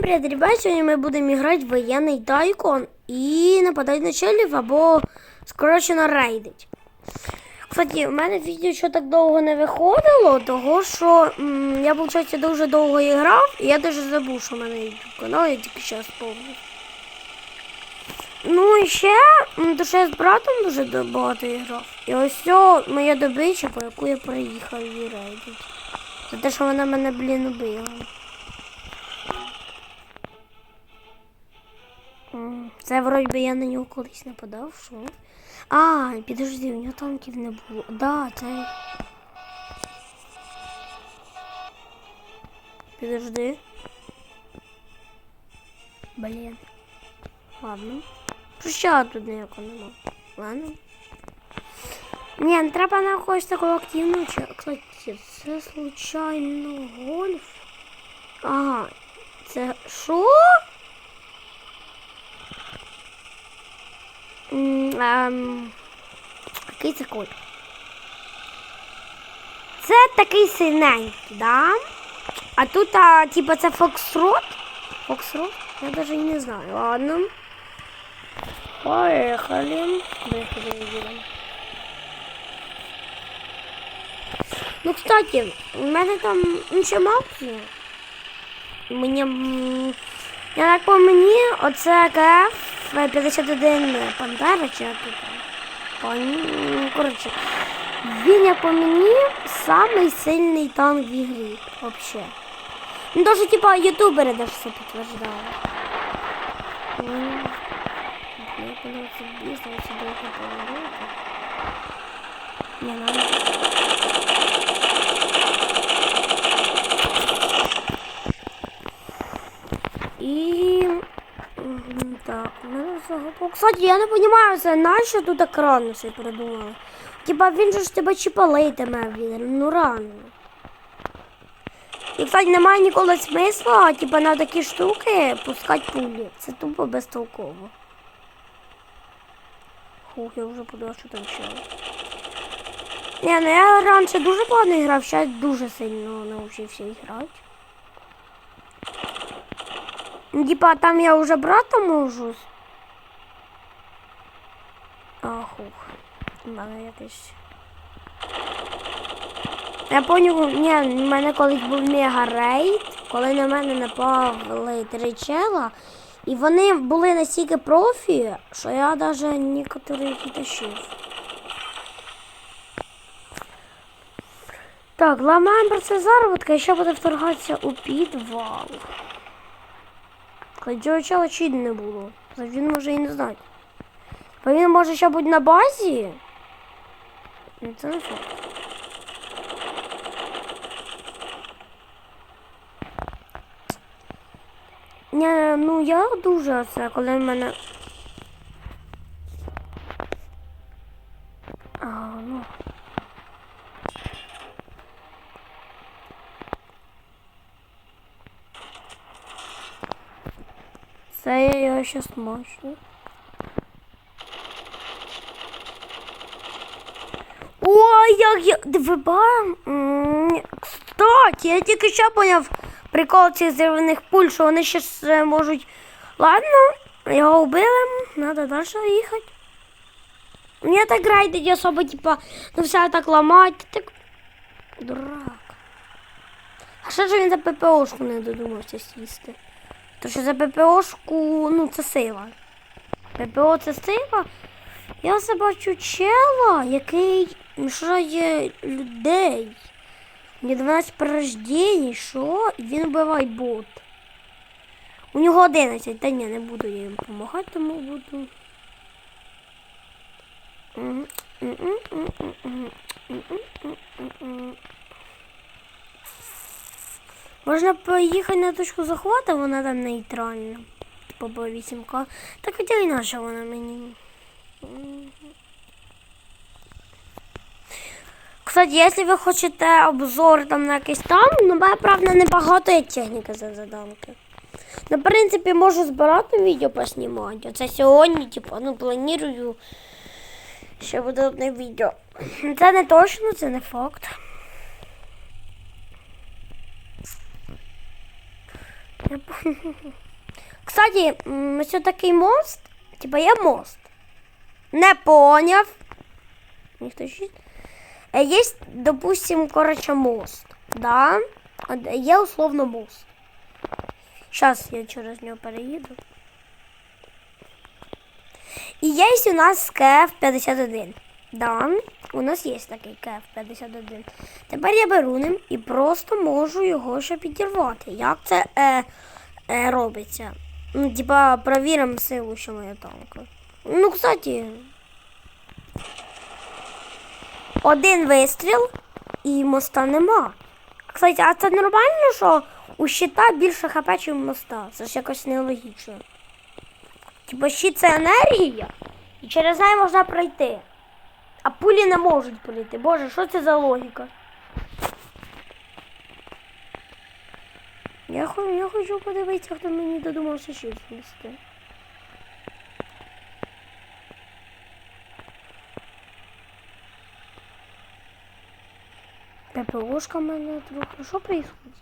привіт, ребят! Сьогодні ми будемо грати в воєнний тайкон і нападати на челів або скорочено рейдить. Кстати, у мене відео що так довго не виходило, того що м, я, виходить, дуже довго грав, і я навіть забув, що в мене YouTube канал, я тільки зараз помню. Ну і ще, то що я з братом дуже багато грав. І ось ця моя добича, по яку я приїхав її рейдить. За те, що вона мене, блін, убила. Це вроді я на нього колись нападав, що? А, підожди, у нього танків не було. Да, це. Підожди. Блін. Ладно. Проща тут ніякого нема. Ладно. Не треба на когось такого активного. Кстати, це случайно гольф. Ага. Це що? М, ем, Який це коль? Це такий синенький, да? А тут, а, типа, це Фоксрот? Фоксрот? Я даже не знаю. Ладно. Поехали. Поехали. Ну, кстати, у мене там ще мало. Мені. Я так по мені, оце КФ 51 Пантера чи тут. Пон- Коротше, він по мені самий сильний танк в ігрі. Вообще. Ну, даже типа ютубери даже це підтверждали. М, Мені подобається бізнес, це довго поговорити. Не надо. І так, ну, загубу. Кстати, я не розумію, це нащо тут екран все придумали. Типа він же ж тебе чіпалитиме, він, ну рано. І, кстати, немає ніколи смисла, типа на такі штуки пускати пулі. Це тупо безтолково. Хух, я вже подумав, що там ще. Ні, ну я раніше дуже погано грав, зараз дуже сильно навчився грати. Ну, Типа там я уже брата можу. Ахух. У мене якийсь. Я поняв, ні, в мене колись був мега рейд, коли на мене напали три чела, і вони були настільки профі, що я навіть некоторих і тащив. Так, ламаємо про це заробітка і ще буде вторгатися у підвал. Хоч чого не було. Він може і не знати. Бо він може ще бути на базі. Це не факт. Ну я дуже це, коли в мене. А, ну. Це я його ще смачу. Ой, я. Ви ба? М, Кстати, я тільки що поняв прикол цих зірваних пуль, що вони ще ж, можуть. Ладно, його вбили, треба далі їхати. Мені так грайдить особо, типа, ну все так ламати, так. Дурак. А що ж він за ППОшку не додумався сісти? То що за ППОшку, ну це сила. ППО це сила. Я все бачу чела, який мішає людей. Мені 12 порождень, що? І він вбиває бот. У нього 11, та ні, не буду я їм допомагати, тому буду. М, Можна поїхати на точку захвату, вона там нейтральна. Типу по 8К. Так хоча і наша вона мені. Кстати, якщо ви хочете обзор там на якийсь там, ну мене, правда, небагато є техніки за заданки. Ну, в принципі, можу збирати відео поснімати. Оце сьогодні, типу, ну, планую. Ще буде одне відео. Це не точно, це не факт. Кстати, ось такий мост. Типа є мост. Не поняв. Ніхто ще. Е, Є, допустим, короче, мост. Да? От Є условно мост. Зараз я через нього переїду. І є у нас КФ-51. Да, у нас є такий КФ-51. Тепер я беру ним і просто можу його ще підірвати. Як це е, е, робиться? Ну, типа, провіримо силу, що моя танка. Ну, кстати. Один вистріл і моста нема. Кстати, а це нормально, що у щита більше хп, ніж у моста. Це ж якось нелогічно. Типа щит це енергія, і через неї можна пройти. А пулі не можуть пройти. Боже, що це за логіка? Я, хо- я хочу подивитися, хто мені додумався щит знести. ППОшка мене трохи. Що происходит?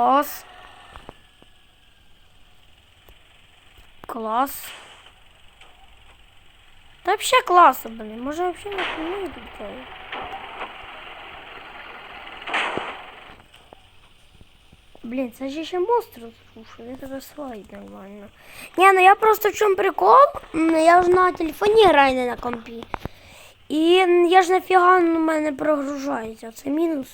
Клас. Клас. Та вообще класно, блин. Може вообще не тут делать. Блін, це ж ще мост розрушив, це розслаїть нормально. Ні, ну я просто в чому прикол? М, Я ж на телефоні граю не на компі. І я ж нафіга на мене прогружається. Це мінус.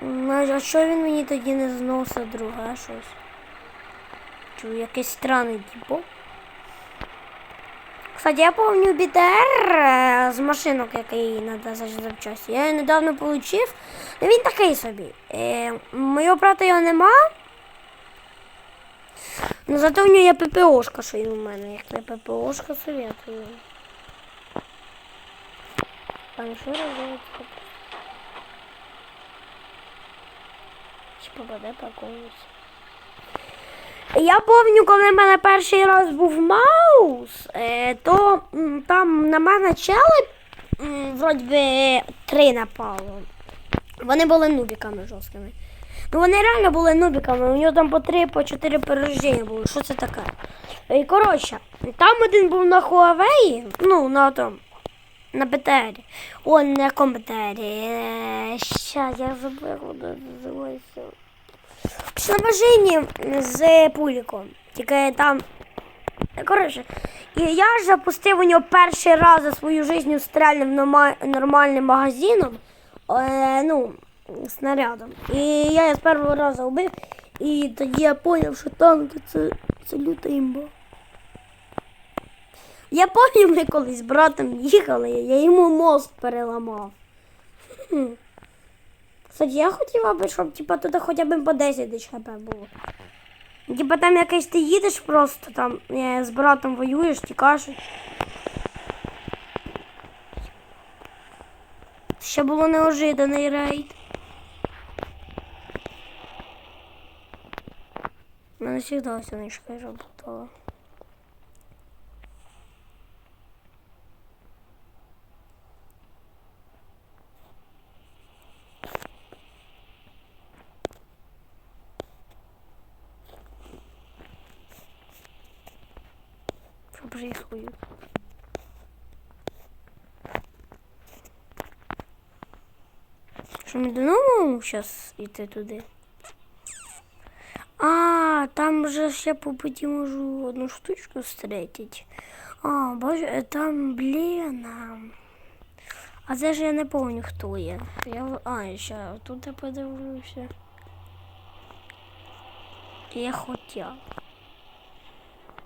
Ну, А що він мені тоді не зносить друге щось? Чую, якийсь странний типу. Кстати, я помню БТР е, з машинок, який треба за запчасті. Я його недавно отримав. Ну він такий собі. Е, моєго брата його нема. Ну зато в нього є ППОшка, що він у мене. Як не ППОшка, советую. Пане, що робити? Чи попаде по комусь? Я пам'ятаю, коли в мене перший раз був маус, е, то там на мене чели вроді три напало. Вони були нубіками жорсткими. Ну вони реально були нубіками, у нього там по три, по чотири перерождення було. Що це таке? І коротше, там один був на Huawei, ну на том, на БТРі. О, на якому БТРі. Е, щас, я воно називається. На машині з пуліком. Тільки там. Коротше, і я ж запустив у нього перший раз за свою життя стрельним нормальним магазином. Е, ну, снарядом. І я з першого разу вбив. І тоді я зрозумів, що танки це, це люта імба. Я пам'ятаю, ми колись з братом їхали, я йому мозк переламав. Кстати, я хотіла би, щоб типа, тут хоча б по 10 тисяч хп було. Типа там якийсь ти їдеш просто там е, з братом воюєш, тікаєш. Ще було неожиданий рейд. Мене завжди сонечка работала. Что происходит? Що ми додому зараз йти туди? А, там же я по пути можу одну штучку встретить. А, боже, там, блін. а. Це ж я не пам'ятаю, хто є. Я, а, ще тут я подивлюся. Я хотів.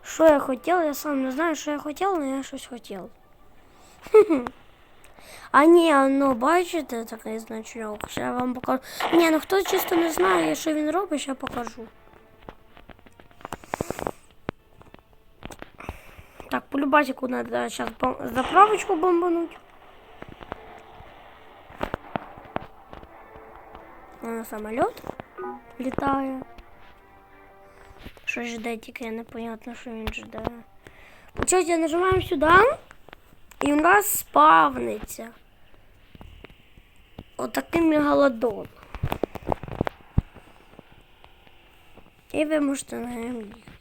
Что я хотел, я сам не знаю, что я хотел, но я щось хотел. А не, оно бачите, такий значок. Ще я вам покажу. Не, ну хто чисто не знає, що він робить, ще покажу. Так, по любасику треба зараз заправочку бомбануть. Э, На самолет літає. Що жде, тільки непонятно, що він жде. Получається, нажимаємо сюди, і у нас спавниться. Отакий мегалодон. І ви можете на ньому їхати.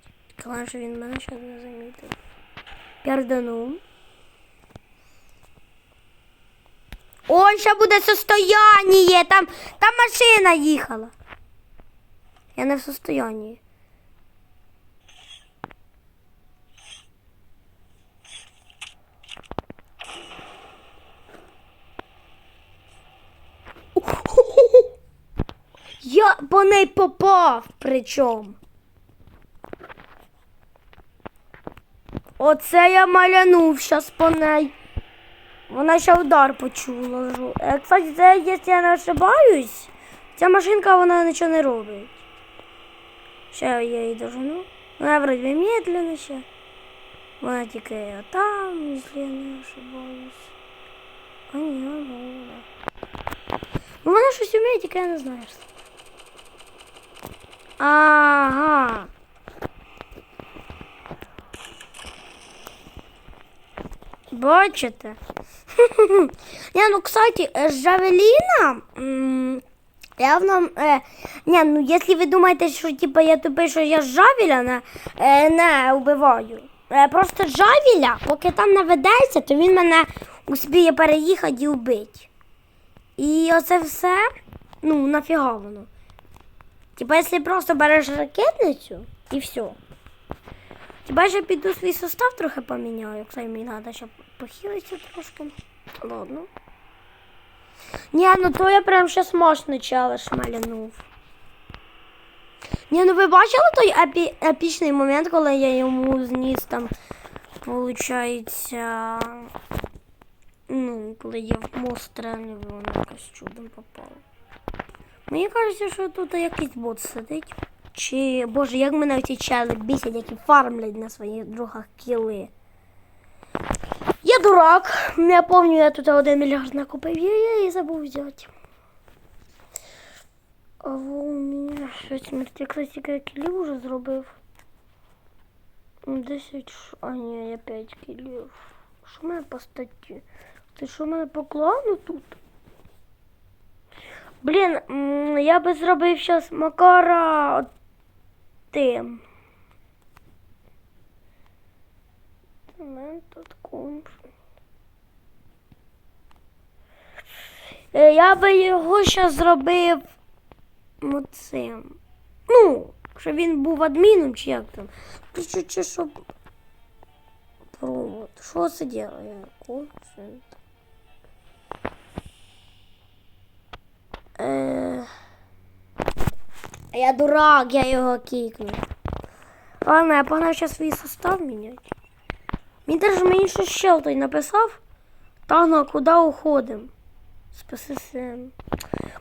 Головне, що він мене ще не замітив. Перданув. Ой, ще буде состояние. Там, там машина їхала. Я не в состоянии. Я по неї попав причому. Оце я малянув щас по неї. Вона ще удар почула. Е, Кстати, це, якщо я не ошибаюсь, ця машинка вона нічого не робить. Ще я її дожену. Вона вроді медленно ще. Вона тільки там, якщо я не ошибаюсь. А ні, вона. Ну вона щось вміє, тільки я не знаю. Ага. Бачите? Ні, ну, кстати, е, Жавеліна. Явно, е, ні, ну якщо ви думаєте, що типа я тупий, що я з Жавеля не, е, не вбиваю. Е, просто з Жавеля, поки там наведеться, то він мене успіє переїхати і вбити. І оце все, ну, нафіга воно. Типа, якщо просто береш ракетницю і все. Ж я піду свій состав трохи поміняю, кстати, мені треба, щоб похилитися трошки. Ладно. Ні, ну то я прям щас мощно челеш малянув. Ні, ну ви бачили той епі... епічний момент, коли я йому зніс там, получається. Ну, коли я в мост стрельнув, воно якось чудом попало. Мені кажеться, що тут якийсь бот сидить. Чи, боже, як мене ці чели бісять, які фармлять на своїх другах кіли. Я дурак. Я пам'ятаю, я тут один мільярд накупив, я, я її забув взяти. А во у мене щось мертві кілів вже зробив. 10, ш- а ні, я 5 кілів. Що в мене по статті? Ти що в мене по клану тут? Блін, я би зробив зараз Макара тим. Тут. Е, Я би його зараз зробив оцим. Ну, щоб він був адміном чи як там. Чи, чи, щоб. Провод. Що це ділає? Консент. Е... Я дурак, я його кикнув. Ладно, я погнав зараз свій состав міняти. Він теж мені щось ще той написав. Тагна, куди уходимо? З ПССМ.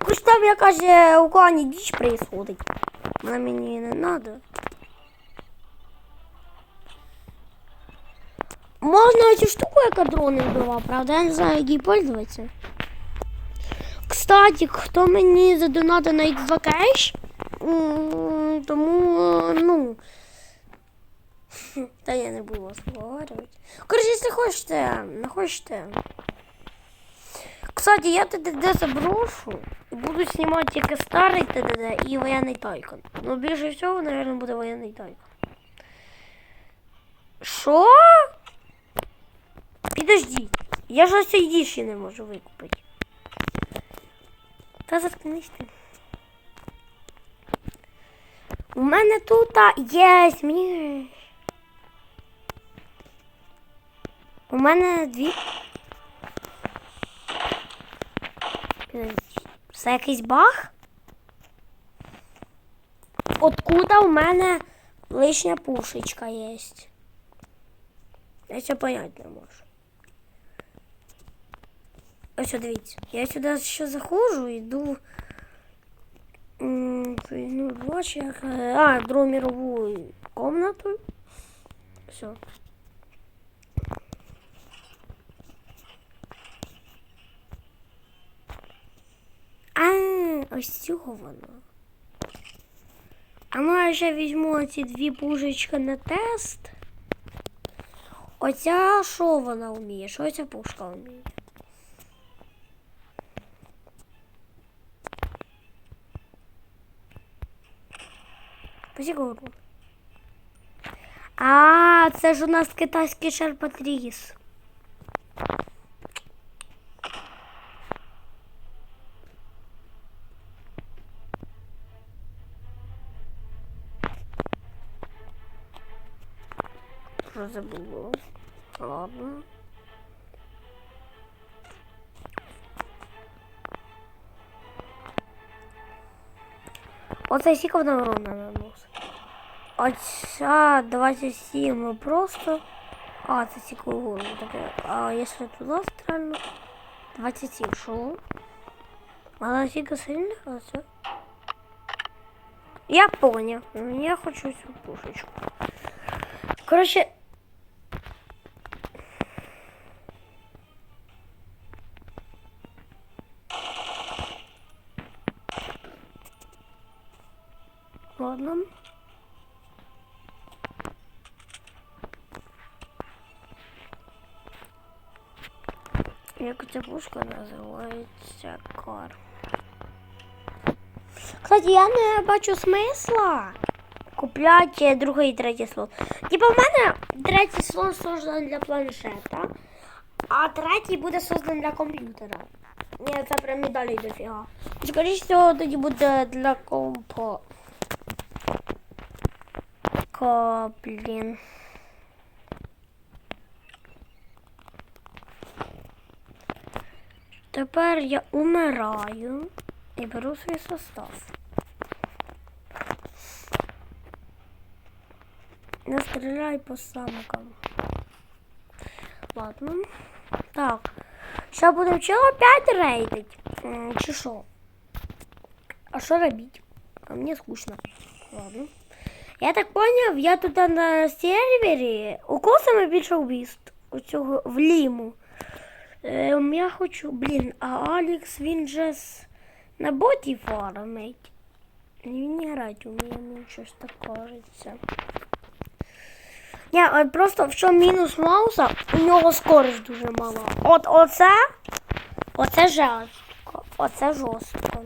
Хоч там якась е, у клані діч происходить. Вона мені не треба. Можна цю штуку, яка дрони вбивав, правда? Я не знаю, як пользуватися. Кстати, хто мені задонатив на X2 Cash, м, тому, е, ну. Та я не буду вас поговорювати. Коротше, якщо хочете, не хочете. Кстати, я ТДД заброшу і буду знімати тільки старий ТДД і воєнний тайкон. Ну, більше всього, мабуть, буде воєнний тайкон. Що? Підождіть. Я ж ось ще не можу викупити. Та заткнись ти. У мене тут є мені. У мене дві. Це якийсь баг? Откуда у мене лишня пушечка є? Я це понять не можу. Ось от дивіться. Я сюди ще заходжу, йду. Ну, бачу, е, А, другу мирову комнату. А, ось цього вона. А ну я ще візьму ці дві пушечки на тест. Оця що вона вміє? Що ця пушка вміє? Посігуру. А, це ж у нас китайський шерпатріс. Що забуло? Ладно. Оце сіка вона урона наносить. Оця 27 просто. А, це сіка урона таке. А якщо туди стрельну? 27 шо? Вона сіка сильна, а це. Я понял. Я хочу цю пушечку. Короче. Ця пушка називається кар. Кстати, я не бачу смисла купляти другий і третій слон. Типа в мене третій слон созданий для планшета, а третій буде созданий для комп'ютера. Ні, це прям медалі дофіга. Скоріше всього, тоді буде для компа. Ко, Тепер я умираю і беру свій состав. Не стріляй по самкам. Ладно. Так. Ще будемо чого 5 рейдить. Чи що? А що робити? А мені скучно. Ладно. Я так поняв, я тут на сервері. У кого саме більше вбивств? У цього в ліму. Ем, я хочу, блін, а Алекс він же на боті фармить. Він не грати вміє, мені щось так кажеться. Ні, от просто в чому мінус Мауса, у нього скорость дуже мала. От оце, оце жорстко, оце жорстко.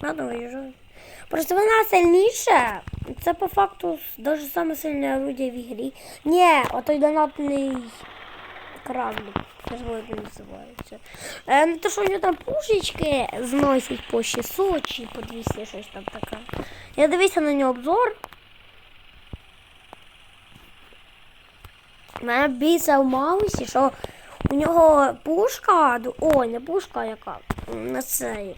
Надо виїжджати. Просто вона сильніша. Це по факту дуже саме сильне орудие в ігрі. Ні, отой донатний кораблик. Це ж називається. Е, ну то що у нього там пушечки зносять по 600 чи по 200 щось там таке. Я дивився на нього обзор. Мене бійся в Маусі, що у нього пушка, ой, не пушка, яка на цей.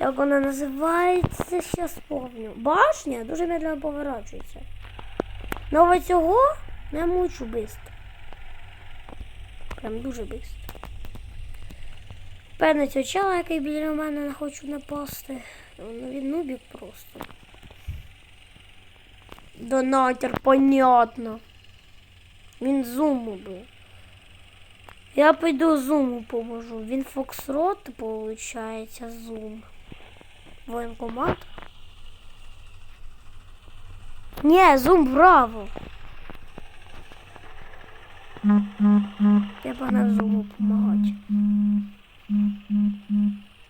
Як вона називається, ще спомню. Башня дуже медленно поворачується. Нове цього не мучу бистро. Прям дуже бистро. Певне цього чела, який біля мене не хочу напасти. Ну, він нубік просто. Донатер, понятно. Він зуму би. Я пойду зуму поможу. Він Фоксрот, виходить, зум. Воєнкомат? Ні, зум браво. Я погнав зуму допомагати.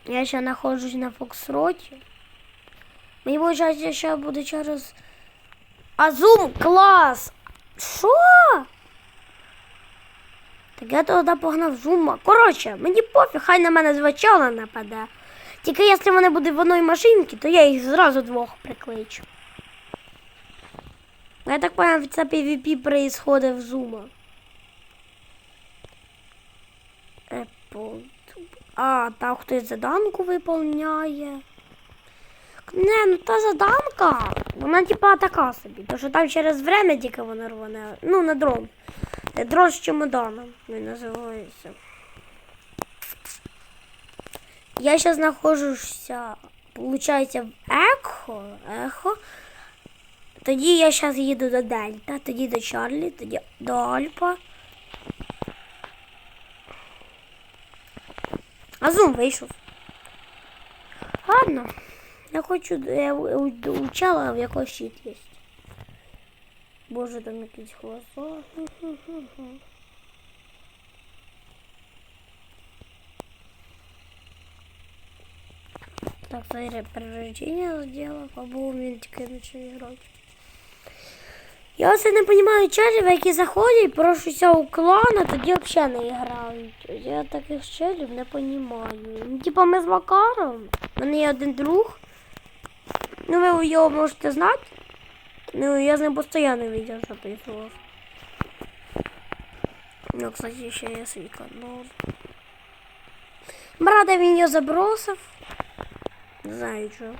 Я ще знаходжусь на Фоксроті. Мені виходить, ще буду через. А зум клас! Що? Так я тоді погнав зума. Коротше, мені пофіг, хай на мене звичайно нападе. Тільки якщо вони будуть в одній машинці, то я їх зразу двох прикличу. Я так понял, це PvP происходит в зума. Apple. А, там хтось заданку виповняє. Не, ну та заданка, вона типа така собі, тому що там через время тільки вона рване. Ну, на дрон. Е, Дрон з чемоданом він називається. Я зараз знаходжуся, виходить, в Ехо. Ехо. Тоді я зараз їду до Дельта, тоді до Чарлі, тоді до Альпа. А зум вийшов. Ладно. Я хочу, я у- у в якого щит є. Боже, там якісь голоса. Так, смотри, превращение сделал, по-моему, тільки почав грати. Я оце не розумію челів, які заходять, прошуся у клан, а тоді взагалі не грають. Я таких челів не розумію. Ну, типа ми з Макаром, у мене є один друг. Ну, ви його можете знати. Ну, я з ним постійно що прийшло. Ну, кстати, ще є свій канал. Брата він його забросив. Знаю чого.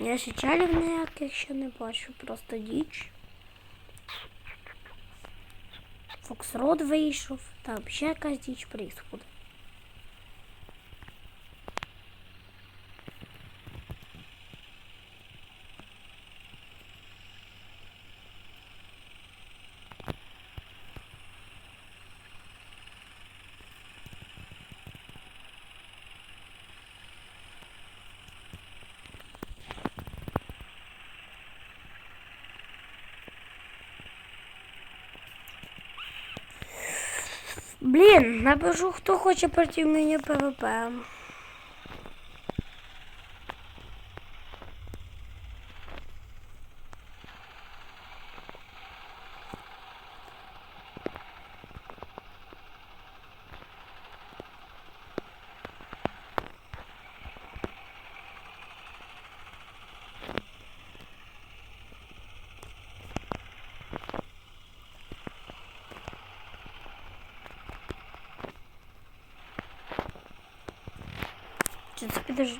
Я ще чалів ніяких ще не бачу, просто діч. Фоксрод вийшов, там ще якась діч происходить. Блін, напишу, хто хоче проти мене ПВП. Чи це підожди?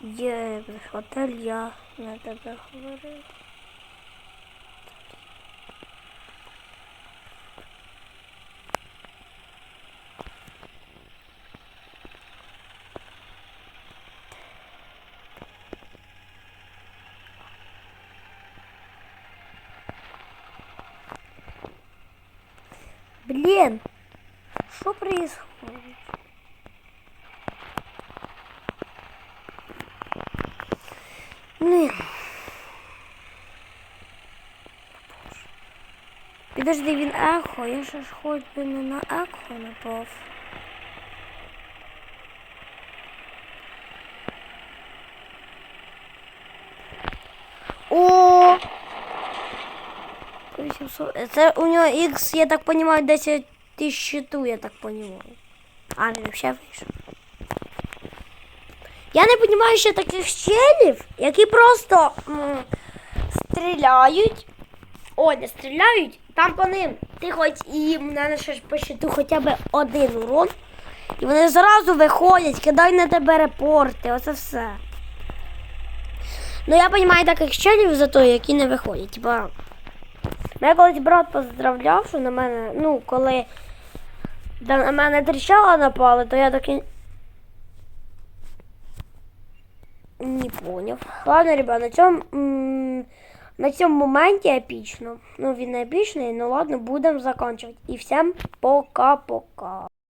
Є готель, я на тебе говорив. Блин, что происходит? Блин. Підожди, він ехо, я ж би не на ехо напав. Це у нього X, я так понимаю, 10 тисяч щиту, я так понимаю. А, він взагалі вийшов. Я не розумію ще таких щелів, які просто м, стріляють. О, не стріляють, там по ним. Ти хоч і нанесеш по щиту хоча б один урон. І вони зразу виходять, кидають на тебе репорти, оце все. Ну я розумію таких щелів зато, які не виходять. Типа, Мене колись брат поздравляв, що на мене, ну, коли на мене тріщала напали, то я такий. Не поняв. Ладно, ребят, на цьому, на цьому моменті епічно. Ну, він епічний, ну ладно, будемо закінчувати. І всім пока-пока.